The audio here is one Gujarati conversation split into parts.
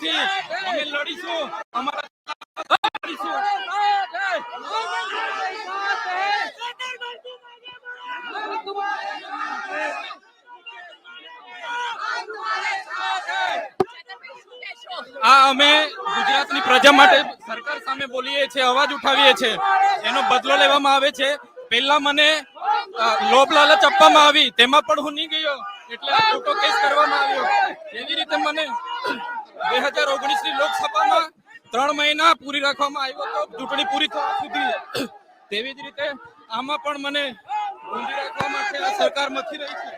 નથી. અમે લડીશું. અમારા આ અમે ગુજરાતની પ્રજા માટે સરકાર સામે બોલીએ છીએ, અવાજ ઉઠાવીએ છીએ. એનો બદલો લેવામાં આવે છે. પહેલા મને લોભ લાલચ આપવામાં આવી. તેમાં પણ હું નહીં ગયો. એટલે આ ખોટો કેસ કરવામાં આવ્યો. એવી રીતે મને બે હજાર ઓગણીસની લોકસભામાં ત્રણ મહિના પૂરી રાખવામાં આવ્યો તો ચૂંટણી પૂરી થવા સુધી. તેવી જ રીતે આમાં પણ મને ઊંધી રાખવા માટે આ સરકાર મથી રહી છે.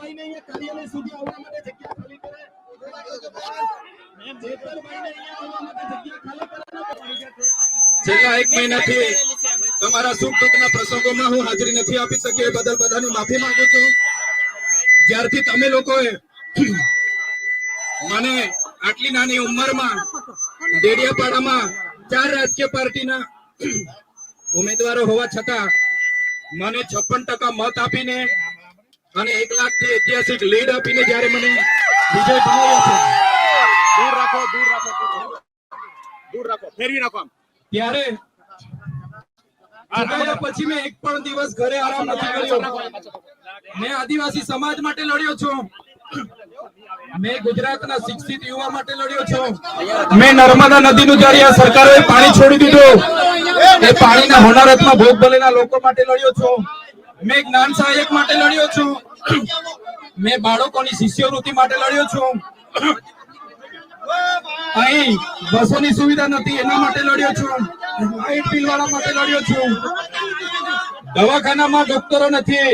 કે ચેતરભાઈને અહીંયા કાર્યાલય સુધી આવવા માટે જગ્યા ખાલી કરે. તમે લોકોએ મને આટલી નાની ઉંમરમાં ડેડિયાપાડામાં ચાર રાજકીય પાર્ટીના ઉમેદવારો હોવા છતાં મને છપ્પન ટકા મત આપીને અને એક લાખથી ઐતિહાસિક લીડ આપીને જયારે મને વિજય બનાવ્યો છે દૂર રાખો દૂર રાખો દૂર રાખો. ફેરવી નાખો ત્યારે પછી મેં એક પણ દિવસ ઘરે આરામ નથી કર્યો. મેં આદિવાસી સમાજ માટે લડ્યો છું. મેં ગુજરાતના શિક્ષિત યુવા માટે લડ્યો છું. મેં નર્મદા નદીનું જ્યારે આ સરકારોએ પાણી છોડી દીધું એ પાણીના હોનારતમાં ભોગ બનેલા લોકો માટે લડ્યો છું. મેં જ્ઞાન સહાયક માટે લડ્યો છું. મેં બાળકોની શિષ્યવૃત્તિ માટે લડ્યો છું. અહીં બસોની સુવિધા નથી, એના માટે લડ્યો છું. લાઇટ બિલ વાળા માટે લડ્યો છું. દવાખાનામાં ડોક્ટરો નથી,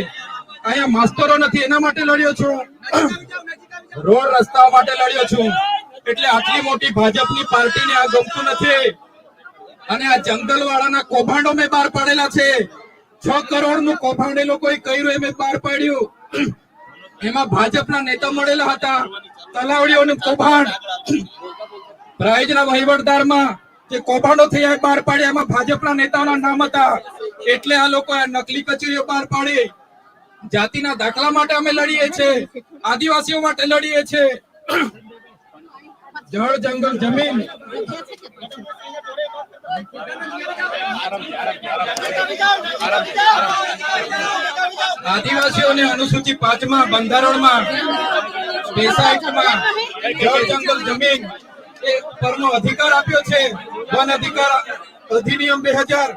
અહીંયા માસ્તરો નથી, એના માટે લડ્યો છું. રોડ રસ્તાઓ માટે લડ્યો છું. એટલે આટલી મોટી ભાજપની પાર્ટીને આ ગમતું નથી. અને આ જંગલ વાળાના કૌભાંડો મેં બહાર પાડેલા છે. છ કરોડનું કૌભાંડ એ લોકોએ કર્યું, એમ પાર પાડ્યું. એમાં ભાજપના નેતા મળેલા હતા, તલાવડીઓનું કૌભાંડ. પ્રાઇઝના વહીવટદારમાં જે કૌભાંડો થયા પાર પાડ્યા, એમાં ભાજપના નેતાઓના નામ હતા. એટલે આ લોકો નકલી કચેરીઓ બહાર પાડી. જાતિના દાખલા માટે અમે લડીએ છીએ, આદિવાસીઓ માટે લડીએ છીએ. જળ, જંગલ, જમીન. આદિવાસીઓને અનુસૂચિ પાંચમાં બંધારણમાં બેસાઇટમાં જળ, જંગલ, જમીન એ પરનો અધિકાર આપ્યો છે. વન અધિકાર અધિનિયમ બે હજાર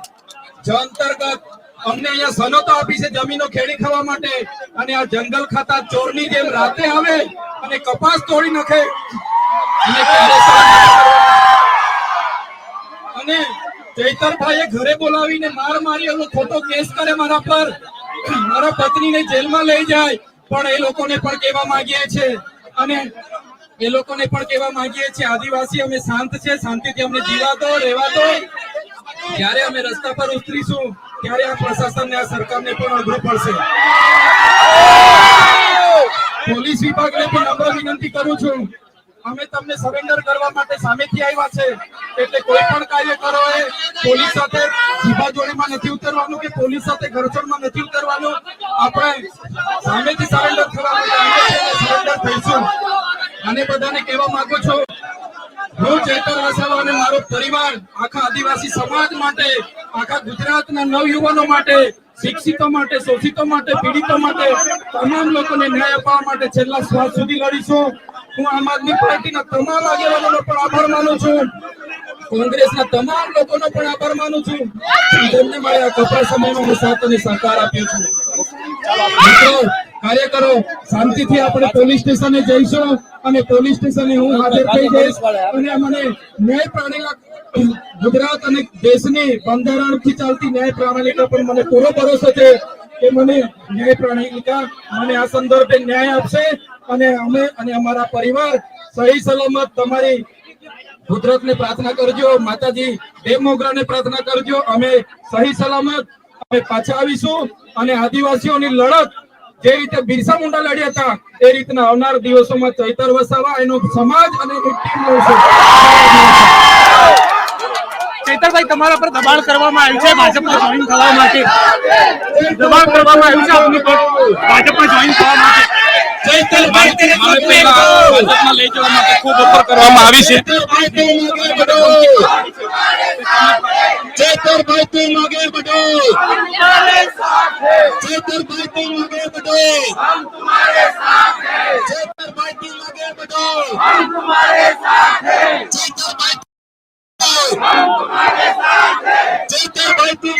અંતર્ગત અમને અહીંયા સનતો આપી છે જમીનો ખેડી ખાવા માટે. અને આ જંગલ ખાતા ચોરની જેમ રાતે આવે અને કપાસ તોડી નાખે. અને ત્યારે ચૈતરભાઈએ ઘરે બોલાવીને માર મારી એનો ખોટો કેસ કરે મારા પર. મારા પત્નીને જેલમાં લઈ જાય, પણ એ લોકોને પણ કહેવા માંગીએ છે. અને એ લોકોને પણ કહેવા માંગીએ છીએ, આદિવાસી અમે શાંત છે, શાંતિથી અમને જીવા દો, રહેવા દો. જ્યારે અમે રસ્તા પર ઉતરીશું, ત્યારે આ પ્રશાસનને, આ સરકારને પણ અઘરું પડશે. પોલીસ વિભાગને પણ નમ્ર વિનંતી કરું છું. અમે તમને સરેન્ડર કરવા માટે સામેથી આવ્યા છે. એટલે કોઈ પણ કાર્યકરો એ પોલીસ સાથે જીબાજોડીમાં નથી ઉતરવાનું કે પોલીસ સાથે ઘર્ષણમાં નથી ઉતરવાનું. આપણે સામેથી સરેન્ડર થવા સરેન્ડર થઈશું. અને બધાને કહેવા માંગુ છું, હું ચેતન વસાવા અને મારો પરિવાર, આખા આદિવાસી સમાજ માટે, આખા ગુજરાતના નવયુવાનો માટે, શિક્ષિતો માટે, શોષિતો માટે, પીડિતો માટે, તમામ લોકોને ન્યાય અપાવવા માટે છેલ્લા શ્વાસ સુધી લડીશું. હું આમ આદમી પાર્ટીના તમામ આગેવાનોનો પણ આભાર માનું છું. કોંગ્રેસના તમામ લોકોનો પણ આભાર માનું છું. જેમને મારે આ કપરા સમયમાં હું સાથ અને સહકાર આપ્યો છું. મિત્રો કાર્યકરો શાંતિથી આપણે પોલીસ સ્ટેશને જઈશું અને પોલીસ સ્ટેશને હું હાજર થઈ જઈશ. અને મને ન્યાય પ્રણાલિકા ગુજરાત અને દેશની બંધારણથી ચાલતી ન્યાય પ્રણાલિકા પર મને પૂરો ભરોસો છે કે મને ન્યાય પ્રણાલિકા મને આ સંદર્ભે ન્યાય આપશે. અને અમે અને અમારા પરિવાર સહી સલામત તમારી કુદરતને પ્રાર્થના કરજો, માતાજી દેવ મોગરાને પ્રાર્થના કરજો. અમે સહી સલામત, અમે પાછા આવીશું અને આદિવાસીઓની લડત જે રીતે બિરસા મુંડા લડ્યા હતા, એ રીતના આવનાર દિવસોમાં ચૈતર વસાવા, એનો સમાજ અને ટીમ લડશે. ચૈતરભાઈ, તમારા પર દબાણ કરવામાં આવ્યું છે? ભાજપમાં જોઈન થવા માટે? દબાણ કરવામાં આવ્યું છે ભાજપમાં જોઈન થવા માટે? ભાજપમાં લઈ જવા માટે ખૂબ ઓફર કરવામાં આવી છે. ચેતરભાઈ તું માગે બટો ચેતરભાઈ તું માગે બટો ચેતરભાઈ તું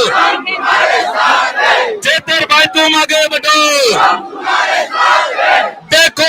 आगे बढ़ो चेतरभाई तुम आगे बढ़ो देखो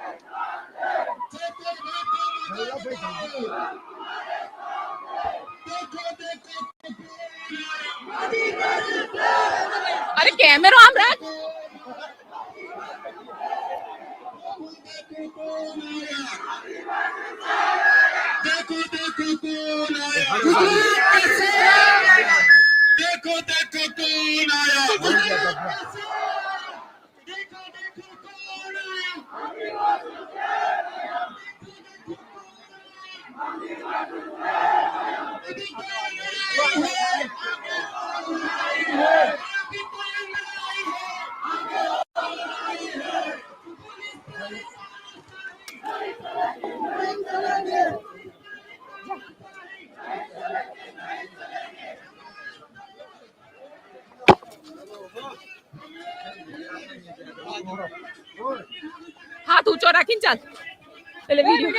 અરે કેમેરો આમ રાખ देखो देखो कौन आया હાથ ઊંચો રાખીને ચાલ. એટલે વીડિયો